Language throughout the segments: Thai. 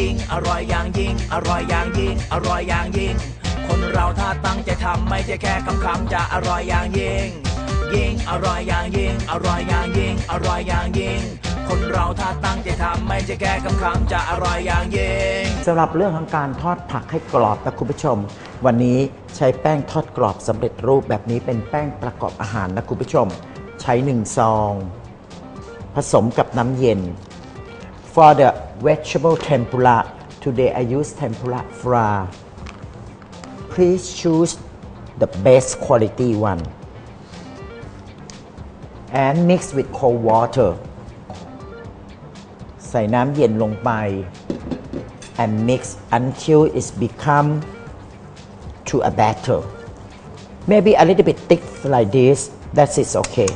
ยิ่ง อร่อยอย่างยิ่ง อร่อยอย่างยิ่ง อร่อยอย่างยิ่ง คนเราถ้าตั้งใจทำไม่ใช่แค่คำคำๆจะอร่อยอย่างยิ่ง ยิ่ง อร่อยอย่างยิ่ง อร่อยอย่างยิ่ง อร่อยอย่างยิ่ง คนเราถ้าตั้งใจทำไม่ใช่แค่คำคำๆจะอร่อยอย่างยิ่งสำหรับเรื่องของการทอดผักให้กรอบนะคุณผู้ชม วันนี้ใช้แป้งทอดกรอบสำเร็จรูปแบบนี้เป็นแป้งประกอบอาหารนะคุณผู้ชม ใช้หนึ่งซอง ผสมกับน้ำเย็น for the vegetable tempura today I use tempura flour please choose the best quality one and mix with cold water ใส่น้ำเย็นลงไป and mix until it's become to a batter. Maybe a little bit thick like this. That's it okay.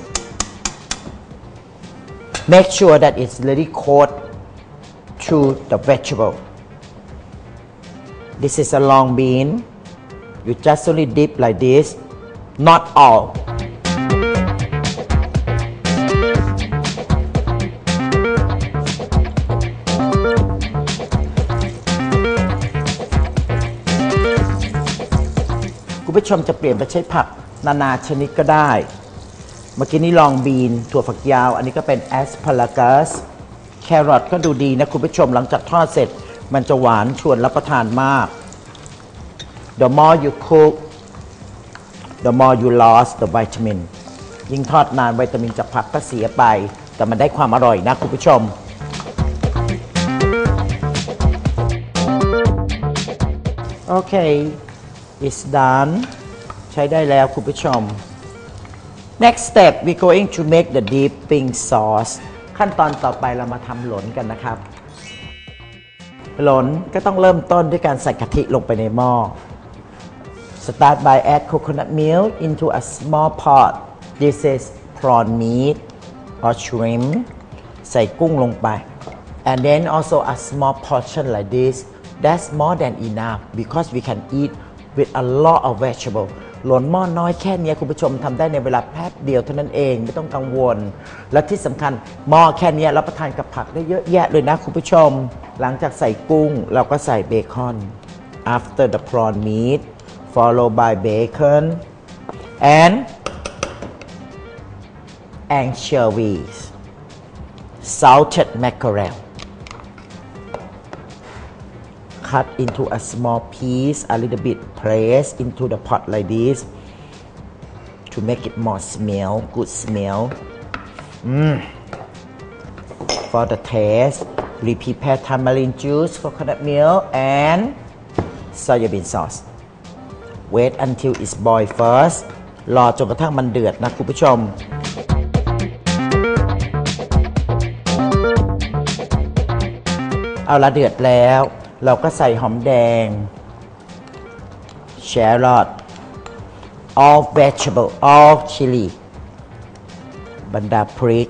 Make sure that it's really coat to the vegetable. This is a long bean. You just only dip like this. Not all.. คุณผู้ชมจะเปลี่ยนไปใช้ผักนานาชนิดก็ได้ เมื่อกี้นี้ลองบีน ถั่วฝักยาว อันนี้ก็เป็นแอสพารากัส แครอทก็ดูดีนะคุณผู้ชมหลังจากทอดเสร็จ มันจะหวานชวนรับประทานมาก The more you cook the more you lost the vitamin ยิ่งทอดนานวิตามินจากผักก็เสียไป แต่มันได้ความอร่อยนะคุณผู้ชม โอเค it's done ใช้ได้แล้วคุณผู้ชม next step we going to make the dipping sauce ขั้นตอนต่อไปเรามาทำหลนกันนะครับ หลนก็ต้องเริ่มต้นด้วยการใส่กะทิลงไปในหม้อ Start by add coconut milk into a small pot. This is prawn meat or shrimp. ใส่กุ้งลงไป and then also a small portion like this. That's more than enough because we can eat with a lot of vegetable. หลนหม้อน้อยแค่เนี้ยคุณผู้ชมทำได้ในเวลาแป๊บเดียวเท่านั้นเองไม่ต้องกังวล และที่สำคัญหม้อแค่เนี้ยรับประทานกับผักได้เยอะแยะเลยนะคุณผู้ชม หลังจากใส่กุ้งเราก็ใส่เบคอน after the prawn meat followed by bacon and anchovies salted mackerel cut into a small piece a little bit press into the pot like this to make it more smell good smell mm. for the taste we prepare tamarind juice coconut milk and soya bean sauce wait until it's boil first รอจนกระทั่งมันเดือดนะคุณผู้ชม เอาละเดือดแล้ว เราก็ใส่หอมแดง แชรอท all vegetable all chili บรรดาพริก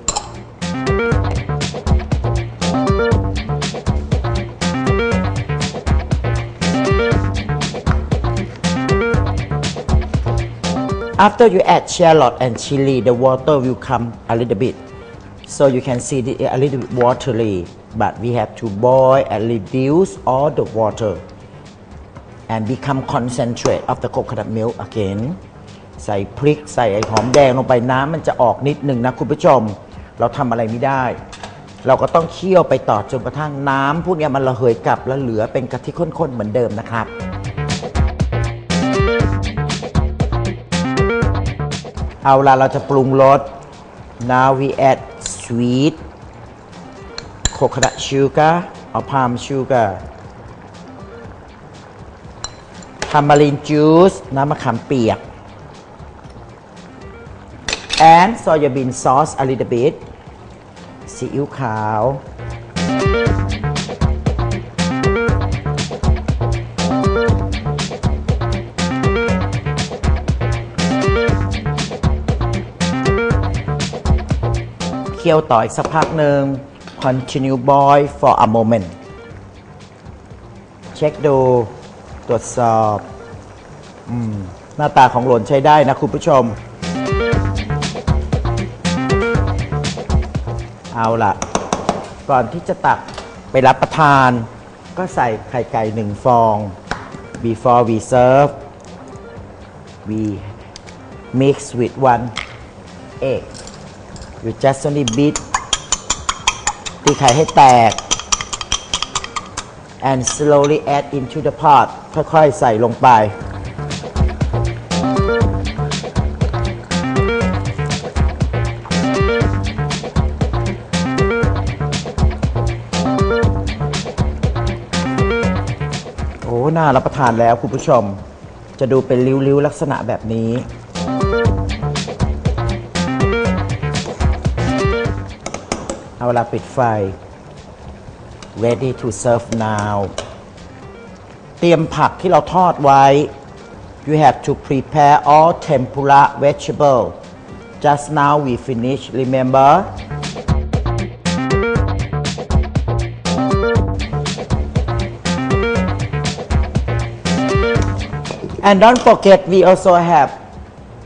After you add shallot and chili, the water will come a little bit. So you can see it a little bit watery, But we have to boil and reduce all the water and become concentrate of the coconut milk again. ใส่พริกใส่ไอ้หอมแดงลงไปน้ำมันจะออกนิดหนึ่งนะคุณผู้ชม เราทำอะไรไม่ได้ เราก็ต้องเคี่ยวไปต่อจนกระทั่งน้ำพวกนี้มันระเหยกลับแล้วเหลือเป็นกะทิข้นๆเหมือนเดิมนะครับ เอาละเราจะปรุงรส now we add sweet coconut sugar or palm sugar tamarind juice น้ำมะขามเปียก and soya bean sauce a little bit ซีอิ๊วขาว เคี่ยวต่ออีกสักพักหนึ่ง continue boil for a moment เช็คดูตรวจสอบอหน้าตาของหล่นใช้ได้นะคุณผู้ชม เอาล่ะ ก่อนที่จะตักไปรับประทาน ก็ใส่ไข่ไก่หนึ่งฟอง before we serve we mix with one egg you just only beat ตีไข่ให้แตก and slowly add into the pot ค่อยๆ ใส่ลงไป โอ้ น่ารับประทานแล้วคุณผู้ชม จะดูเป็นริ้วๆ ลักษณะแบบนี้ เอาเวลาปิดไฟ ready to serve now เตรียมผักที่เราทอดไว้ you have to prepare all tempura vegetable just now we finish remember and don't forget we also have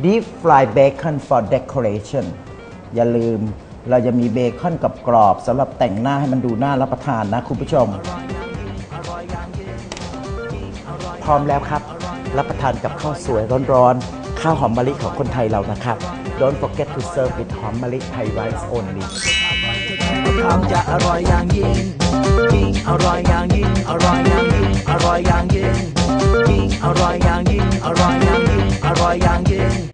deep fried bacon for decoration อย่าลืม เราจะมีเบคอนกับกรอบสำหรับแต่งหน้าให้มันดูน่ารับประทานนะคุณผู้ชม พร้อมแล้วครับ รับประทานกับข้าวสวยร้อนๆ ข้าวหอมมะลิของคนไทยเรานะครับ Don't forget to serve with หอมมะลิไทย rice only คำจะอร่อยอย่างยิ่งยิ่งอร่อยอย่างยิ่งอร่อยอย่างยิ่งอร่อยอย่างยิ่งยิ่งอร่อยอย่างยิ่งอร่อยอย่างยิ่งอร่อยอย่างยิ่ง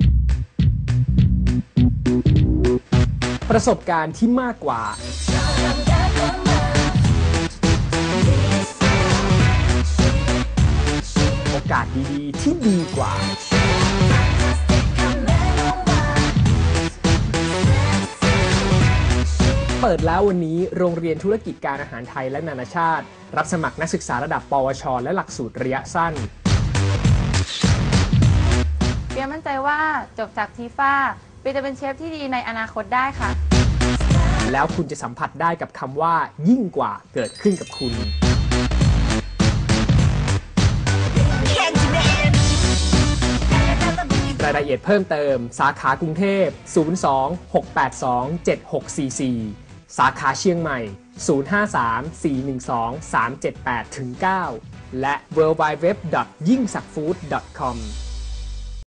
ประสบการณ์ที่มากกว่า โอกาสดีๆ ที่ดีกว่า เปิดแล้ววันนี้โรงเรียนธุรกิจการอาหารไทยและนานาชาติ รับสมัครนักศึกษาระดับ ปวช และหลักสูตรระยะสั้น เปียมั่นใจว่าจบจากทีฟ้า ปีจะเป็นเชฟที่ดีในอนาคตได้ค่ะ แล้วคุณจะสัมผัสได้กับคำว่า ยิ่งกว่าเกิดขึ้นกับคุณ รายละเอียดเพิ่มเติม สาขากรุงเทพ 02-682-7644 สาขาเชียงใหม่ 053-412-378-9 และ w w w y i n g s a k f o o d c o m